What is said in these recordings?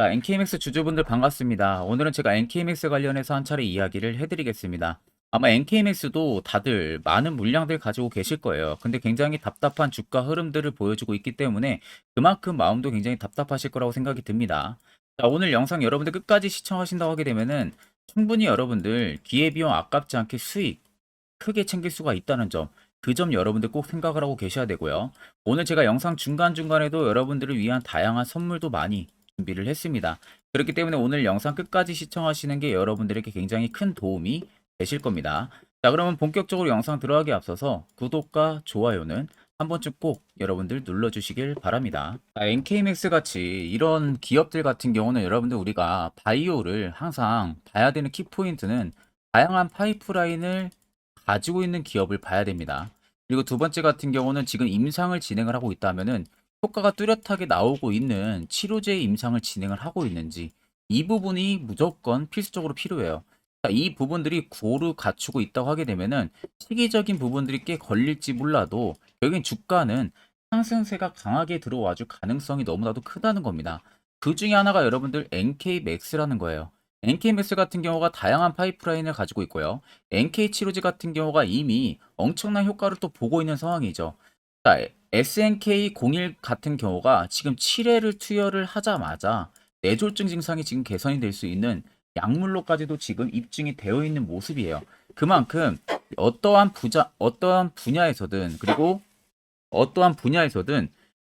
자, NKMX 주주분들 반갑습니다. 오늘은 제가 NKMX 관련해서 한 차례 이야기를 해드리겠습니다. 아마 NKMX도 다들 많은 물량들 가지고 계실 거예요. 근데 굉장히 답답한 주가 흐름들을 보여주고 있기 때문에 그만큼 마음도 굉장히 답답하실 거라고 생각이 듭니다. 자, 오늘 영상 여러분들 끝까지 시청하신다고 하게 되면은 충분히 여러분들 기회비용 아깝지 않게 수익 크게 챙길 수가 있다는 점, 그점 여러분들 꼭 생각을 하고 계셔야 되고요. 오늘 제가 영상 중간중간에도 여러분들을 위한 다양한 선물도 많이 준비를 했습니다. 그렇기 때문에 오늘 영상 끝까지 시청하시는 게 여러분들에게 굉장히 큰 도움이 되실 겁니다. 자, 그러면 본격적으로 영상 들어가기 앞서서 구독과 좋아요는 한 번쯤 꼭 여러분들 눌러주시길 바랍니다. 자, NKMX 같이 이런 기업들 같은 경우는 여러분들 우리가 바이오를 항상 봐야 되는 키포인트는 다양한 파이프라인을 가지고 있는 기업을 봐야 됩니다. 그리고 두 번째 같은 경우는 지금 임상을 진행을 하고 있다면은 효과가 뚜렷하게 나오고 있는 치료제 임상을 진행을 하고 있는지 이 부분이 무조건 필수적으로 필요해요. 자, 이 부분들이 고루 갖추고 있다고 하게 되면은 시기적인 부분들이 꽤 걸릴지 몰라도 결국엔 주가는 상승세가 강하게 들어와 줄 가능성이 너무나도 크다는 겁니다. 그 중에 하나가 여러분들 NK맥스라는 거예요. NK맥스 같은 경우가 다양한 파이프라인을 가지고 있고요. NK 치료제 같은 경우가 이미 엄청난 효과를 또 보고 있는 상황이죠. 자, SNK01 같은 경우가 지금 7회를 투여를 하자마자 뇌졸중 증상이 지금 개선이 될 수 있는 약물로까지도 지금 입증이 되어 있는 모습이에요. 그만큼 어떠한 부자, 어떠한 분야에서든 그리고 어떠한 분야에서든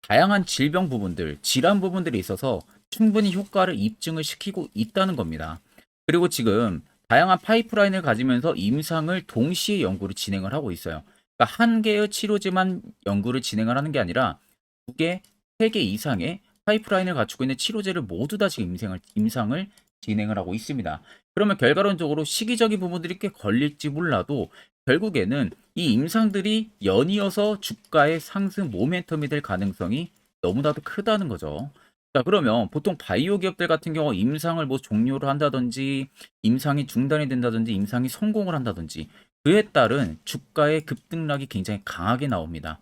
다양한 질병 부분들, 질환 부분들이 있어서 충분히 효과를 입증을 시키고 있다는 겁니다. 그리고 지금 다양한 파이프라인을 가지면서 임상을 동시에 연구를 진행을 하고 있어요. 그러니까 한 개의 치료제만 연구를 진행을 하는 게 아니라 두 개, 세 개 이상의 파이프라인을 갖추고 있는 치료제를 모두 다 지금 임상을, 임상을 진행을 하고 있습니다. 그러면 결과론적으로 시기적인 부분들이 꽤 걸릴지 몰라도 결국에는 이 임상들이 연이어서 주가의 상승 모멘텀이 될 가능성이 너무나도 크다는 거죠. 자, 그러면 보통 바이오 기업들 같은 경우 임상을 뭐 종료를 한다든지 임상이 중단이 된다든지 임상이 성공을 한다든지 그에 따른 주가의 급등락이 굉장히 강하게 나옵니다.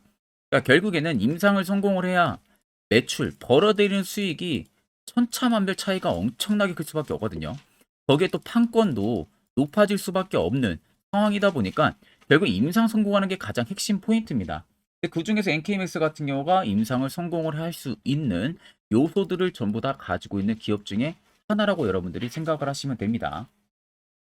그러니까 결국에는 임상을 성공을 해야 매출, 벌어들이는 수익이 천차만별 차이가 엄청나게 클 수밖에 없거든요. 거기에 또 판권도 높아질 수밖에 없는 상황이다 보니까 결국 임상 성공하는 게 가장 핵심 포인트입니다. 그 중에서 NKMX 같은 경우가 임상을 성공을 할 수 있는 요소들을 전부 다 가지고 있는 기업 중에 하나라고 여러분들이 생각을 하시면 됩니다.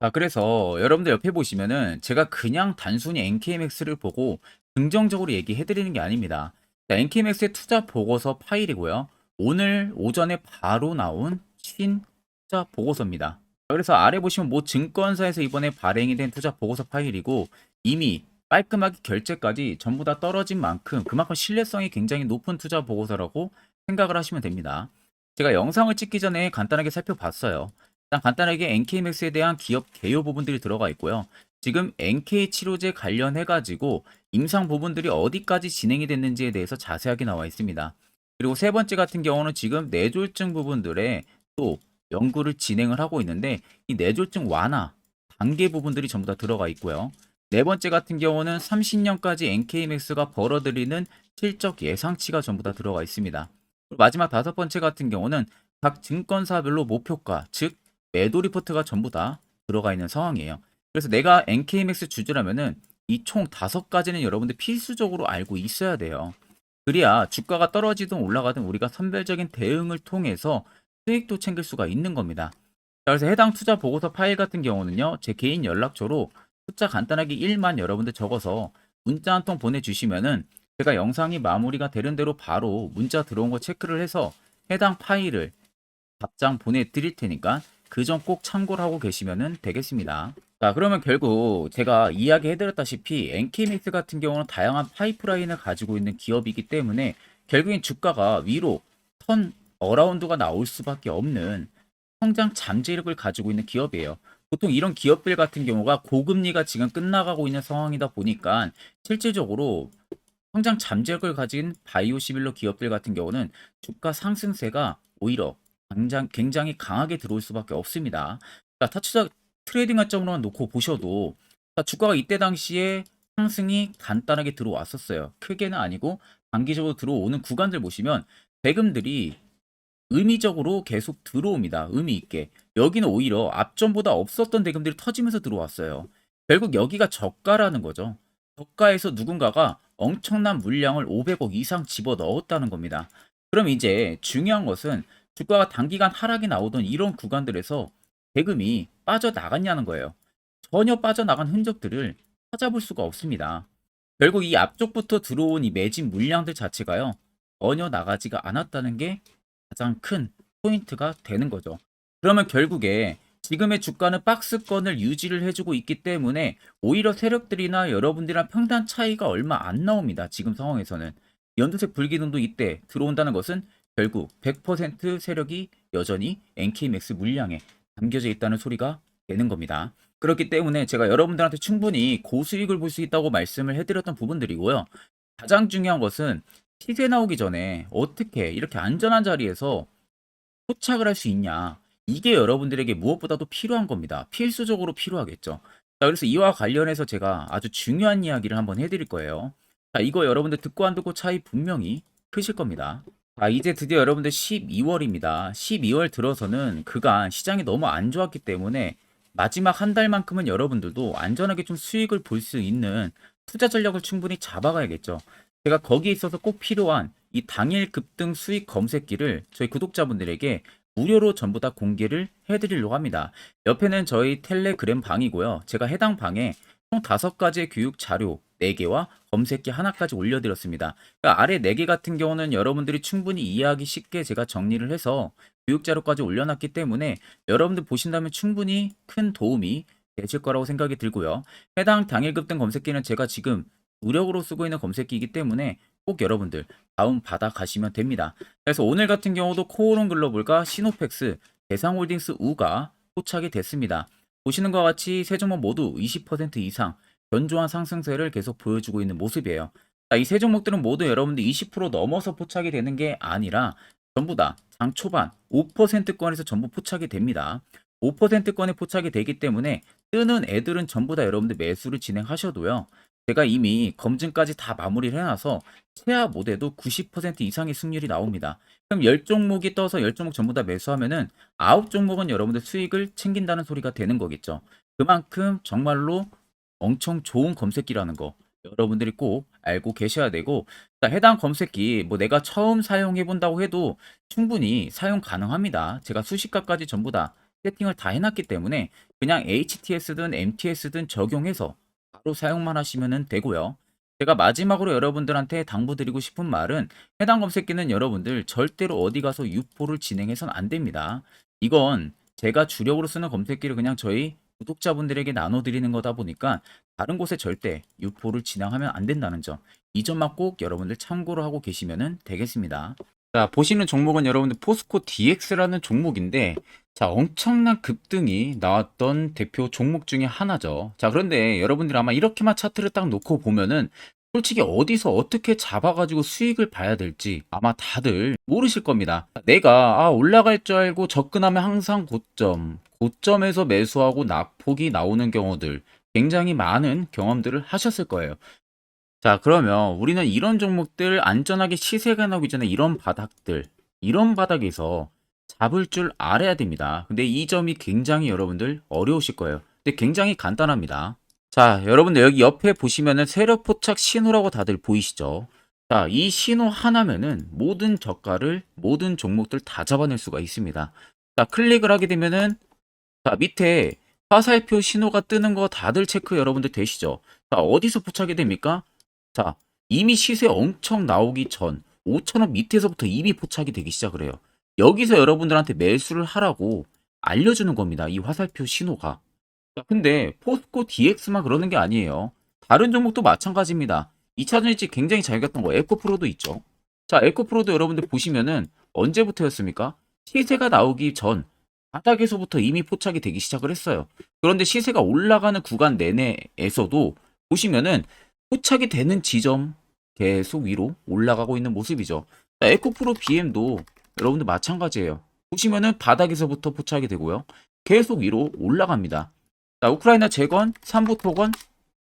자, 그래서 여러분들 옆에 보시면은 제가 그냥 단순히 NKMX를 보고 긍정적으로 얘기해 드리는 게 아닙니다. 자, NKMX의 투자 보고서 파일이고요. 오늘 오전에 바로 나온 신 투자 보고서입니다. 그래서 아래 보시면 모 증권사에서 이번에 발행이 된 투자 보고서 파일이고 이미 깔끔하게 결제까지 전부 다 떨어진 만큼 그만큼 신뢰성이 굉장히 높은 투자 보고서라고 생각을 하시면 됩니다. 제가 영상을 찍기 전에 간단하게 살펴봤어요. 일단 간단하게 NK맥스에 대한 기업 개요 부분들이 들어가 있고요. 지금 NK 치료제 관련해 가지고 임상 부분들이 어디까지 진행이 됐는지에 대해서 자세하게 나와 있습니다. 그리고 세 번째 같은 경우는 지금 뇌졸중 부분들에 또 연구를 진행을 하고 있는데 이 뇌졸중 완화 단계 부분들이 전부 다 들어가 있고요. 네 번째 같은 경우는 30년까지 NK맥스가 벌어들이는 실적 예상치가 전부 다 들어가 있습니다. 마지막 다섯 번째 같은 경우는 각 증권사별로 목표가, 즉 매도 리포트가 전부 다 들어가 있는 상황이에요. 그래서 내가 NKMX 주주라면은 이 총 다섯 가지는 여러분들 필수적으로 알고 있어야 돼요. 그래야 주가가 떨어지든 올라가든 우리가 선별적인 대응을 통해서 수익도 챙길 수가 있는 겁니다. 자, 그래서 해당 투자 보고서 파일 같은 경우는요, 제 개인 연락처로 숫자 간단하게 1만 여러분들 적어서 문자 한 통 보내주시면은 제가 영상이 마무리가 되는 대로 바로 문자 들어온 거 체크를 해서 해당 파일을 답장 보내드릴 테니까 그 점 꼭 참고를 하고 계시면 되겠습니다. 자, 그러면 결국 제가 이야기해드렸다시피 NK맥스 같은 경우는 다양한 파이프라인을 가지고 있는 기업이기 때문에 결국엔 주가가 위로 턴 어라운드가 나올 수밖에 없는 성장 잠재력을 가지고 있는 기업이에요. 보통 이런 기업들 같은 경우가 고금리가 지금 끝나가고 있는 상황이다 보니까 실질적으로 성장 잠재력을 가진 바이오 시밀러 기업들 같은 경우는 주가 상승세가 오히려 굉장히, 굉장히 강하게 들어올 수밖에 없습니다. 자, 타투자 트레이딩 관점으로만 놓고 보셔도 자, 주가가 이때 당시에 상승이 간단하게 들어왔었어요. 크게는 아니고 단기적으로 들어오는 구간들 보시면 대금들이 의미적으로 계속 들어옵니다. 의미 있게. 여기는 오히려 앞전보다 없었던 대금들이 터지면서 들어왔어요. 결국 여기가 저가라는 거죠. 저가에서 누군가가 엄청난 물량을 500억 이상 집어 넣었다는 겁니다. 그럼 이제 중요한 것은 주가가 단기간 하락이 나오던 이런 구간들에서 대금이 빠져나갔냐는 거예요. 전혀 빠져나간 흔적들을 찾아볼 수가 없습니다. 결국 이 앞쪽부터 들어온 이 매진 물량들 자체가요. 전혀 나가지가 않았다는 게 가장 큰 포인트가 되는 거죠. 그러면 결국에 지금의 주가는 박스권을 유지를 해주고 있기 때문에 오히려 세력들이나 여러분들이랑 평단 차이가 얼마 안 나옵니다. 지금 상황에서는. 연두색 불기둥도 이때 들어온다는 것은 결국 100% 세력이 여전히 NKMX 물량에 담겨져 있다는 소리가 되는 겁니다. 그렇기 때문에 제가 여러분들한테 충분히 고수익을 볼 수 있다고 말씀을 해드렸던 부분들이고요. 가장 중요한 것은 시세 나오기 전에 어떻게 이렇게 안전한 자리에서 포착을 할 수 있냐. 이게 여러분들에게 무엇보다도 필요한 겁니다. 필수적으로 필요하겠죠. 자, 그래서 이와 관련해서 제가 아주 중요한 이야기를 한번 해드릴 거예요. 자, 이거 여러분들 듣고 안 듣고 차이 분명히 크실 겁니다. 아, 이제 드디어 여러분들 12월입니다. 12월 들어서는 그간 시장이 너무 안 좋았기 때문에 마지막 한 달만큼은 여러분들도 안전하게 좀 수익을 볼 수 있는 투자 전략을 충분히 잡아가야겠죠. 제가 거기에 있어서 꼭 필요한 이 당일 급등 수익 검색기를 저희 구독자분들에게 무료로 전부 다 공개를 해드리려고 합니다. 옆에는 저희 텔레그램 방이고요. 제가 해당 방에 총 다섯 가지의 교육 자료 4개와 검색기 하나까지 올려드렸습니다. 그러니까 아래 4개 같은 경우는 여러분들이 충분히 이해하기 쉽게 제가 정리를 해서 교육 자료까지 올려놨기 때문에 여러분들 보신다면 충분히 큰 도움이 되실 거라고 생각이 들고요. 해당 당일 급 등 검색기는 제가 지금 무력으로 쓰고 있는 검색기이기 때문에 꼭 여러분들 다운 받아 가시면 됩니다. 그래서 오늘 같은 경우도 코오론 글로벌과 시노펙스, 대상홀딩스 우가 포착이 됐습니다. 보시는 것과 같이 세 종목 모두 20% 이상 견조한 상승세를 계속 보여주고 있는 모습이에요. 이 세 종목들은 모두 여러분들 20% 넘어서 포착이 되는 게 아니라 전부 다 장 초반 5%권에서 전부 포착이 됩니다. 5%권에 포착이 되기 때문에 뜨는 애들은 전부 다 여러분들 매수를 진행하셔도요. 제가 이미 검증까지 다 마무리를 해놔서 최하 모델도 90% 이상의 승률이 나옵니다. 그럼 10종목이 떠서 10종목 전부 다 매수하면은 9종목은 여러분들 수익을 챙긴다는 소리가 되는 거겠죠. 그만큼 정말로 엄청 좋은 검색기라는 거 여러분들이 꼭 알고 계셔야 되고 자, 해당 검색기 뭐 내가 처음 사용해 본다고 해도 충분히 사용 가능합니다. 제가 수식값까지 전부 다 세팅을 다 해놨기 때문에 그냥 HTS든 MTS든 적용해서 바로 사용만 하시면 되고요. 제가 마지막으로 여러분들한테 당부드리고 싶은 말은 해당 검색기는 여러분들 절대로 어디 가서 유포를 진행해서는 안 됩니다. 이건 제가 주력으로 쓰는 검색기를 그냥 저희 구독자분들에게 나눠드리는 거다 보니까 다른 곳에 절대 유포를 진행하면 안 된다는 점. 이 점만 꼭 여러분들 참고로 하고 계시면 되겠습니다. 자, 보시는 종목은 여러분들 포스코 DX라는 종목인데, 자, 엄청난 급등이 나왔던 대표 종목 중에 하나죠. 자, 그런데 여러분들 아마 이렇게만 차트를 딱 놓고 보면은 솔직히 어디서 어떻게 잡아가지고 수익을 봐야 될지 아마 다들 모르실 겁니다. 내가 아, 올라갈 줄 알고 접근하면 항상 고점, 고점에서 매수하고 낙폭이 나오는 경우들 굉장히 많은 경험들을 하셨을 거예요. 자, 그러면 우리는 이런 종목들 안전하게 시세가 나오기 전에 이런 바닥들, 이런 바닥에서 잡을 줄 알아야 됩니다. 근데 이 점이 굉장히 여러분들 어려우실 거예요. 근데 굉장히 간단합니다. 자, 여러분들 여기 옆에 보시면은 세력 포착 신호라고 다들 보이시죠? 자, 이 신호 하나면은 모든 저가를 모든 종목들 다 잡아낼 수가 있습니다. 자, 클릭을 하게 되면은 자, 밑에 화살표 신호가 뜨는 거 다들 체크 여러분들 되시죠? 자, 어디서 포착이 됩니까? 자, 이미 시세 엄청 나오기 전 5천원 밑에서부터 이미 포착이 되기 시작을 해요. 여기서 여러분들한테 매수를 하라고 알려주는 겁니다. 이 화살표 신호가. 자, 근데 포스코 DX만 그러는 게 아니에요. 다른 종목도 마찬가지입니다. 2차전 일찍 굉장히 잘 갔던 거 에코프로도 있죠. 자, 에코프로도 여러분들 보시면은 언제부터였습니까? 시세가 나오기 전 바닥에서부터 이미 포착이 되기 시작을 했어요. 그런데 시세가 올라가는 구간 내내에서도 보시면은 포착이 되는 지점 계속 위로 올라가고 있는 모습이죠. 자, 에코프로 BM도 여러분들 마찬가지예요. 보시면은 바닥에서부터 포착이 되고요. 계속 위로 올라갑니다. 자, 우크라이나 재건, 삼부 토건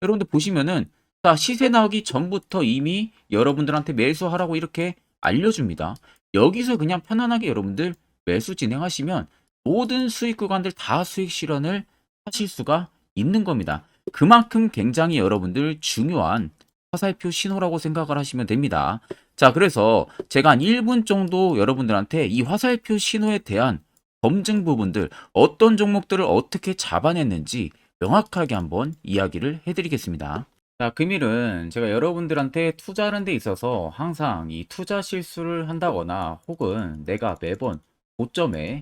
여러분들 보시면은 자, 시세 나오기 전부터 이미 여러분들한테 매수하라고 이렇게 알려줍니다. 여기서 그냥 편안하게 여러분들 매수 진행하시면 모든 수익 구간들 다 수익 실현을 하실 수가 있는 겁니다. 그만큼 굉장히 여러분들 중요한 화살표 신호라고 생각을 하시면 됩니다. 자, 그래서 제가 한 1분 정도 여러분들한테 이 화살표 신호에 대한 검증 부분들, 어떤 종목들을 어떻게 잡아냈는지 명확하게 한번 이야기를 해드리겠습니다. 자, 금일은 제가 여러분들한테 투자하는 데 있어서 항상 이 투자 실수를 한다거나 혹은 내가 매번 고점에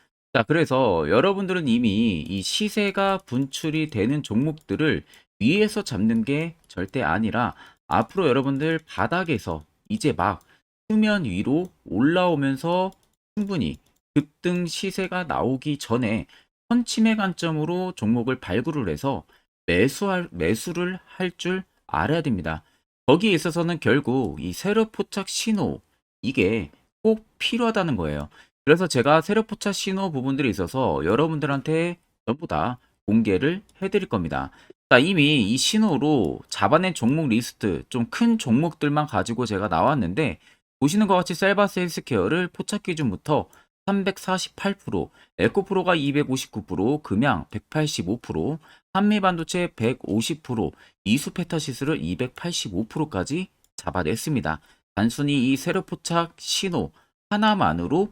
자, 그래서 여러분들은 이미 이 시세가 분출이 되는 종목들을 위에서 잡는 게 절대 아니라 앞으로 여러분들 바닥에서 이제 막 수면 위로 올라오면서 충분히 급등 시세가 나오기 전에 선침의 관점으로 종목을 발굴을 해서 매수할, 매수를 할 줄 알아야 됩니다. 거기에 있어서는 결국 이 세력 포착 신호, 이게 꼭 필요하다는 거예요. 그래서 제가 세력 포착 신호 부분들이 있어서 여러분들한테 전부 다 공개를 해드릴 겁니다. 자, 이미 이 신호로 잡아낸 종목 리스트, 좀 큰 종목들만 가지고 제가 나왔는데, 보시는 것 같이 셀바스 헬스케어를 포착 기준부터 348%, 에코프로가 259%, 금양 185%, 한미반도체 150%, 이수페타시스를 285%까지 잡아냈습니다. 단순히 이 세력 포착 신호 하나만으로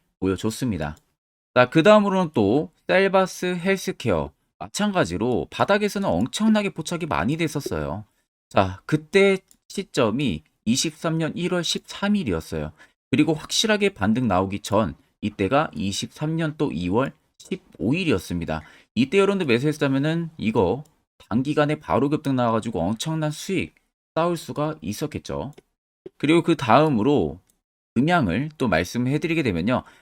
보여줬습니다. 자, 그 다음으로는 또 셀바스 헬스케어 마찬가지로 바닥에서는 엄청나게 포착이 많이 됐었어요. 자, 그때 시점이 23년 1월 13일이었어요. 그리고 확실하게 반등 나오기 전 이때가 23년 또 2월 15일이었습니다. 이때 여러분들 매수했다면은 이거 단기간에 바로 급등 나와가지고 엄청난 수익 쌓을 수가 있었겠죠. 그리고 그 다음으로 음양을 또 말씀해 드리게 되면요.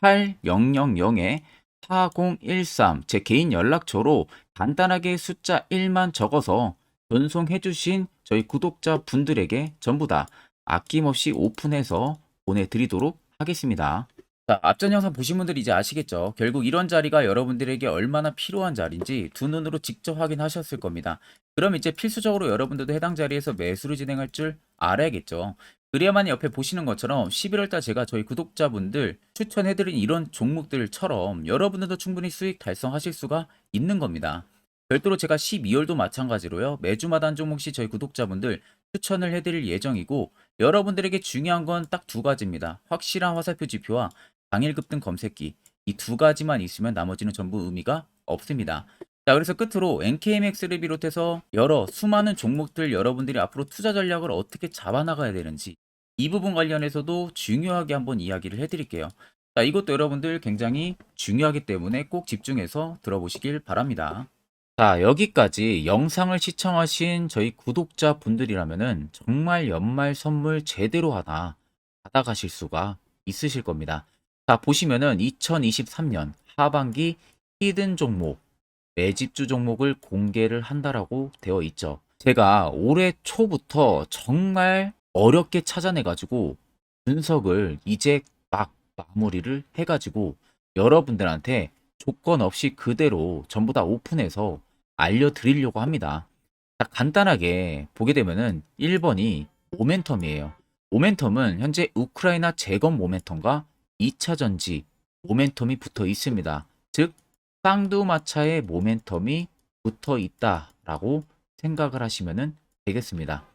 010-8000에 4013 제 개인 연락처로 간단하게 숫자 1만 적어서 전송해 주신 저희 구독자 분들에게 전부 다 아낌없이 오픈해서 보내드리도록 하겠습니다. 자, 앞전 영상 보신 분들이 이제 아시겠죠? 결국 이런 자리가 여러분들에게 얼마나 필요한 자리인지 두 눈으로 직접 확인하셨을 겁니다. 그럼 이제 필수적으로 여러분들도 해당 자리에서 매수를 진행할 줄 알아야겠죠. 그래야만 옆에 보시는 것처럼 11월달 제가 저희 구독자분들 추천해드린 이런 종목들처럼 여러분들도 충분히 수익 달성하실 수가 있는 겁니다. 별도로 제가 12월도 마찬가지로요. 매주마다 한 종목씩 저희 구독자분들 추천을 해드릴 예정이고 여러분들에게 중요한 건 딱 두 가지입니다. 확실한 화살표 지표와 당일 급등 검색기 이 두 가지만 있으면 나머지는 전부 의미가 없습니다. 자, 그래서 끝으로 NKMX를 비롯해서 여러 수많은 종목들 여러분들이 앞으로 투자 전략을 어떻게 잡아나가야 되는지 이 부분 관련해서도 중요하게 한번 이야기를 해드릴게요. 자, 이것도 여러분들 굉장히 중요하기 때문에 꼭 집중해서 들어보시길 바랍니다. 자, 여기까지 영상을 시청하신 저희 구독자 분들이라면은 정말 연말 선물 제대로 하나 받아가실 수가 있으실 겁니다. 자, 보시면은 2023년 하반기 히든 종목, 매집주 종목을 공개를 한다라고 되어 있죠. 제가 올해 초부터 정말 어렵게 찾아내가지고 분석을 이제 막 마무리를 해가지고 여러분들한테 조건 없이 그대로 전부 다 오픈해서 알려드리려고 합니다. 자, 간단하게 보게 되면은 1번이 모멘텀이에요. 모멘텀은 현재 우크라이나 재건 모멘텀과 2차 전지 모멘텀이 붙어 있습니다. 즉 쌍두마차의 모멘텀이 붙어 있다라고 생각을 하시면 되겠습니다.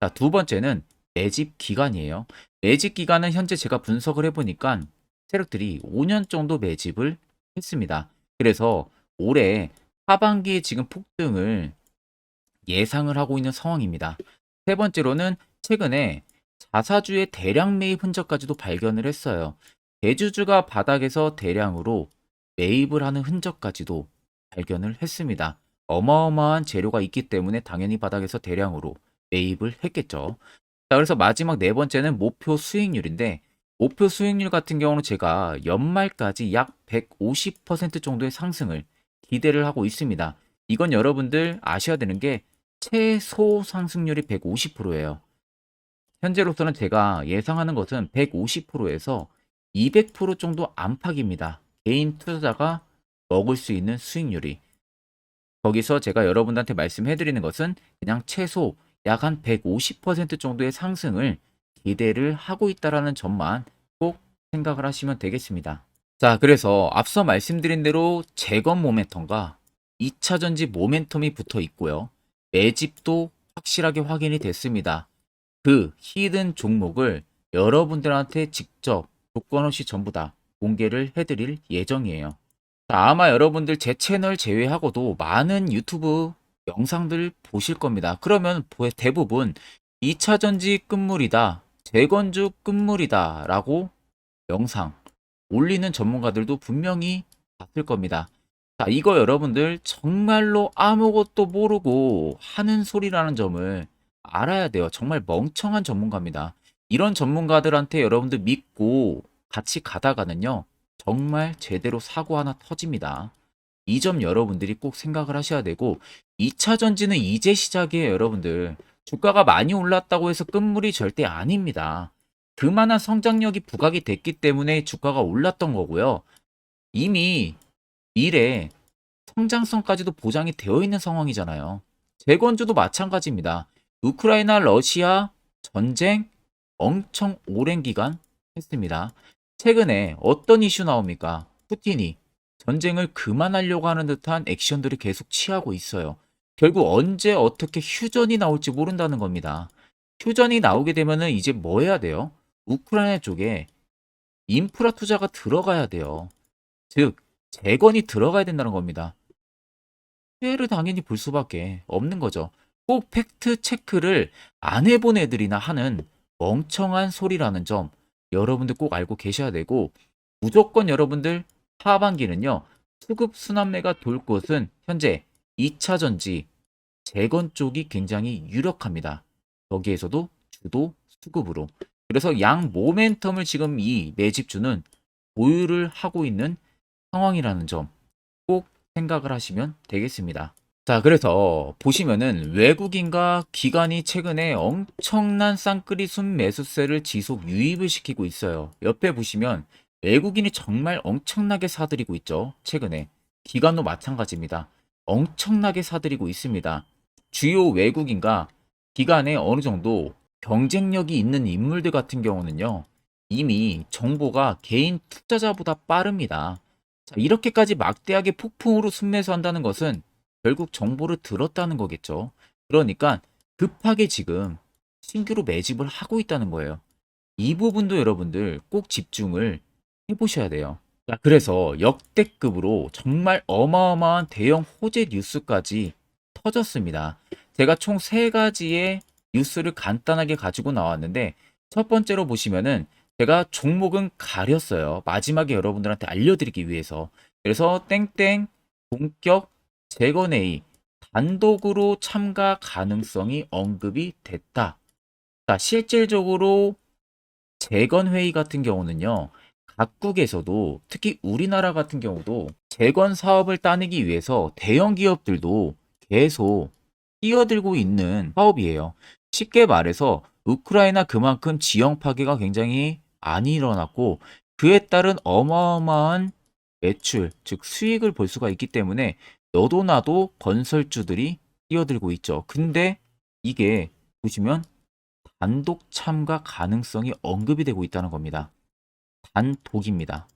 자, 두 번째는 매집 기간이에요. 매집 기간은 현재 제가 분석을 해보니까 세력들이 5년 정도 매집을 했습니다. 그래서 올해 하반기에 지금 폭등을 예상을 하고 있는 상황입니다. 세 번째로는 최근에 자사주의 대량 매입 흔적까지도 발견을 했어요. 대주주가 바닥에서 대량으로 매입을 하는 흔적까지도 발견을 했습니다. 어마어마한 재료가 있기 때문에 당연히 바닥에서 대량으로 매입을 했겠죠. 자, 그래서 마지막 네 번째는 목표 수익률인데 목표 수익률 같은 경우는 제가 연말까지 약 150% 정도의 상승을 기대를 하고 있습니다. 이건 여러분들 아셔야 되는 게 최소 상승률이 150%예요. 현재로서는 제가 예상하는 것은 150%에서 200% 정도 안팎입니다. 개인 투자자가 먹을 수 있는 수익률이. 거기서 제가 여러분들한테 말씀해 드리는 것은 그냥 최소 약 한 150% 정도의 상승을 기대를 하고 있다라는 점만 꼭 생각을 하시면 되겠습니다. 자, 그래서 앞서 말씀드린 대로 재건 모멘텀과 2차 전지 모멘텀이 붙어 있고요. 매집도 확실하게 확인이 됐습니다. 그 히든 종목을 여러분들한테 직접 조건 없이 전부 다 공개를 해드릴 예정이에요. 자, 아마 여러분들 제 채널 제외하고도 많은 유튜브 영상들 보실 겁니다. 그러면 대부분 2차 전지 끝물이다, 재건주 끝물이다 라고 영상 올리는 전문가들도 분명히 봤을 겁니다. 자, 이거 여러분들 정말로 아무것도 모르고 하는 소리라는 점을 알아야 돼요. 정말 멍청한 전문가입니다. 이런 전문가들한테 여러분들 믿고 같이 가다가는요, 정말 제대로 사고 하나 터집니다. 이 점 여러분들이 꼭 생각을 하셔야 되고, 2차 전지는 이제 시작이에요, 여러분들. 주가가 많이 올랐다고 해서 끝물이 절대 아닙니다. 그만한 성장력이 부각이 됐기 때문에 주가가 올랐던 거고요. 이미 미래 성장성까지도 보장이 되어 있는 상황이잖아요. 재건주도 마찬가지입니다. 우크라이나 러시아 전쟁 엄청 오랜 기간 했습니다. 최근에 어떤 이슈 나옵니까? 푸틴이 전쟁을 그만하려고 하는 듯한 액션들을 계속 취하고 있어요. 결국 언제 어떻게 휴전이 나올지 모른다는 겁니다. 휴전이 나오게 되면은 이제 뭐 해야 돼요? 우크라이나 쪽에 인프라 투자가 들어가야 돼요. 즉, 재건이 들어가야 된다는 겁니다. 피해를 당연히 볼 수밖에 없는 거죠. 꼭 팩트 체크를 안 해본 애들이나 하는 멍청한 소리라는 점 여러분들 꼭 알고 계셔야 되고 무조건 여러분들 하반기는요. 수급 순환매가 돌 곳은 현재 2차 전지 재건 쪽이 굉장히 유력합니다. 거기에서도 주도 수급으로. 그래서 양 모멘텀을 지금 이 매집주는 보유를 하고 있는 상황이라는 점 꼭 생각을 하시면 되겠습니다. 자, 그래서 보시면은 외국인과 기관이 최근에 엄청난 쌍끌이 순 매수세를 지속 유입을 시키고 있어요. 옆에 보시면 외국인이 정말 엄청나게 사들이고 있죠. 최근에. 기관도 마찬가지입니다. 엄청나게 사들이고 있습니다. 주요 외국인과 기관에 어느 정도 경쟁력이 있는 인물들 같은 경우는요. 이미 정보가 개인 투자자보다 빠릅니다. 자, 이렇게까지 막대하게 폭풍으로 순매수한다는 것은 결국 정보를 들었다는 거겠죠. 그러니까 급하게 지금 신규로 매집을 하고 있다는 거예요. 이 부분도 여러분들 꼭 집중을 해보셔야 돼요. 자, 그래서 역대급으로 정말 어마어마한 대형 호재 뉴스까지 터졌습니다. 제가 총 세 가지의 뉴스를 간단하게 가지고 나왔는데 첫 번째로 보시면은 제가 종목은 가렸어요. 마지막에 여러분들한테 알려드리기 위해서. 그래서 땡땡 본격 재건회의 단독으로 참가 가능성이 언급이 됐다. 자, 실질적으로 재건회의 같은 경우는요. 각국에서도 특히 우리나라 같은 경우도 재건 사업을 따내기 위해서 대형 기업들도 계속 뛰어들고 있는 사업이에요. 쉽게 말해서 우크라이나 그만큼 지형 파괴가 굉장히 많이 일어났고 그에 따른 어마어마한 매출, 즉 수익을 볼 수가 있기 때문에 너도 나도 건설주들이 뛰어들고 있죠. 근데 이게 보시면 단독 참가 가능성이 언급이 되고 있다는 겁니다. 단독입니다.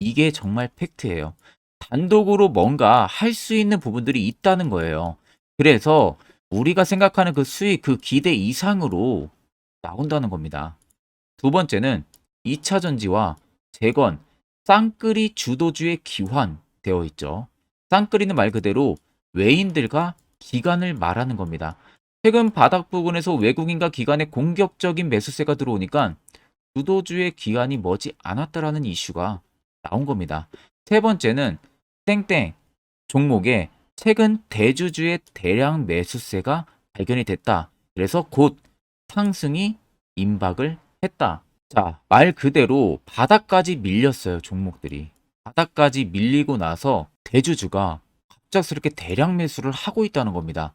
이게 정말 팩트예요. 단독으로 뭔가 할 수 있는 부분들이 있다는 거예요. 그래서 우리가 생각하는 그 수익, 그 기대 이상으로 나온다는 겁니다. 두 번째는 2차 전지와 재건, 쌍끌이 주도주의 기환되어 있죠. 쌍끌이는 말 그대로 외인들과 기관을 말하는 겁니다. 최근 바닥 부근에서 외국인과 기관의 공격적인 매수세가 들어오니까 주도주의 기관이 머지 않았다라는 이슈가 나온 겁니다. 세 번째는 땡땡 종목에 최근 대주주의 대량 매수세가 발견이 됐다. 그래서 곧 상승이 임박을 했다. 자, 말 그대로 바닥까지 밀렸어요, 종목들이. 바닥까지 밀리고 나서 대주주가 갑작스럽게 대량 매수를 하고 있다는 겁니다.